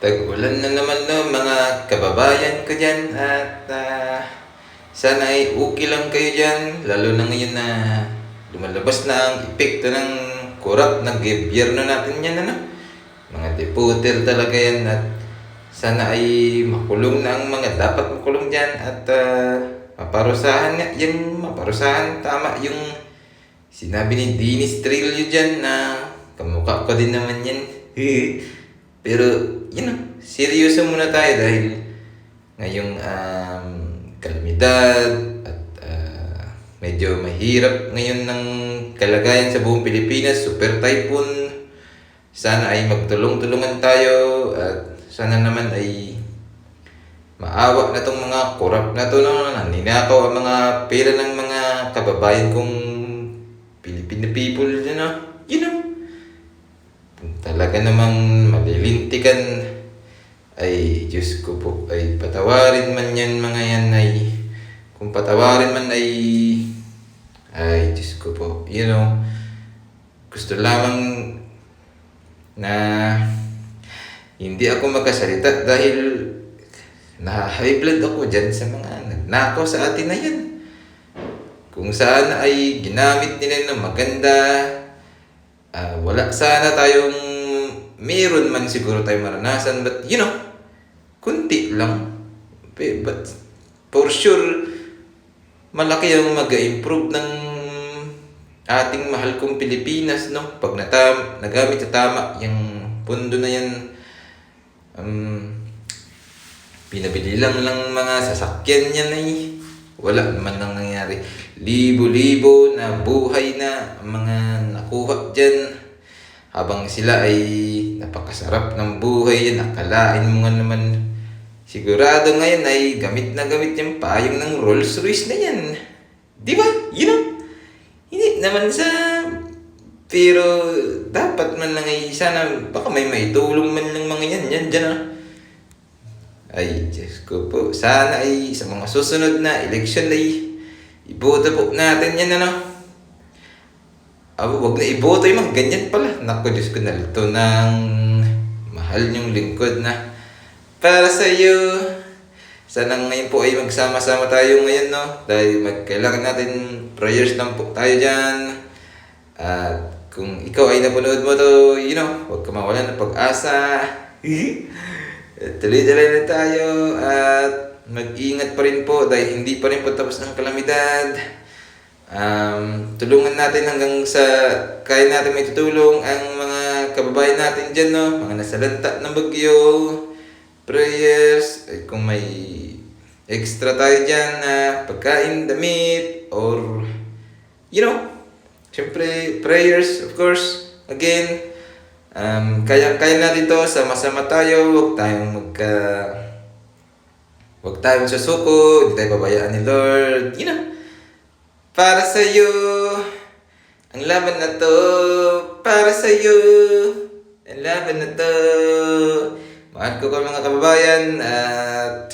Tag-ulan na naman no mga kababayan ko dyan. At ah, sana ay okay lang kayo dyan. Lalo na ngayon na lumalabas na ang epekto ng kurap ng gobyerno natin yan ano. Mga deputer talaga yan. At sana ay makulong na ang mga dapat makulong dyan. At ah, maparusahan nga yung maparusahan. Tama yung sinabi ni Dennis Trillo dyan na kamukha ko din naman yan. Pero, you know, seryoso muna tayo dahil ngayong um, kalamidad at ah, medyo mahirap ngayon ng kalagayan sa buong Pilipinas, super typhoon. Sana ay magtulong-tulungan tayo at sana naman ay maawa na tong mga korap na to no, naninakaw ang mga pera ng mga kababayan kong Filipino people dyan no. You know, talaga namang malilintikan ay Diyos ko po. Ay patawarin man yan mga yan ay. Kung patawarin man ay. Ay Diyos ko po. You know gusto lamang na hindi ako magkasalita dahil na high blood ako dyan sa mga nagnakaw sa atin na yan. Kung saan ay ginamit nila ng maganda Ah, wala sana tayong meron man siguro tayong maranasan but you know kunti lang but for sure malaki ang mag-improve ng ating mahal kong Pilipinas no pag natam nagamit sa tama yung pundo na yan um, pinabili lang lang mga sasakyan yan ay wala naman nang nangyari. Libo-libo na buhay na ang mga nakuha dyan. Habang sila ay napakasarap ng buhay yan, akalain mo nga naman. Sigurado ngayon ay gamit na gamit yung payong ng Rolls Royce na yan. Di ba? You know? Hindi naman sa... Pero dapat man lang ay sana baka may maitulong man lang mga yan. Yan dyan ah. Ay, Diyos ko po. Sana ay sa mga susunod na election ay iboto po natin yan, ano? Abo, wag na iboto yung mga ganyan pala. Naku, Diyos ko, nalito ng mahal niyong lingkod na para sa iyo. Sana ngayon po ay magsama-sama tayo ngayon, no? Dahil magkailangan natin prayers lang po tayo dyan. At kung ikaw ay napanood mo to, you know, huwag ka mawalan ng pag-asa. Tuloy-tuloy na tayo at mag-ingat pa rin po dahil hindi pa rin po tapos ang kalamidad. Um, tulungan natin hanggang sa kaya natin may tutulong ang mga kababayan natin dyan, no? Mga nasa lanta ng bagyo, prayers, eh, kung may extra tayo dyan na pagkain, damit, or, you know, syempre, prayers, of course, again, Um, kaya kaya natin to. Sama-sama tayo, huwag tayong magka huwag tayong susuko, hindi tayo babayaan ni Lord. You know, para sa iyo ang laban na to, para sa iyo ang laban na to. Mahal ko ko mga kababayan at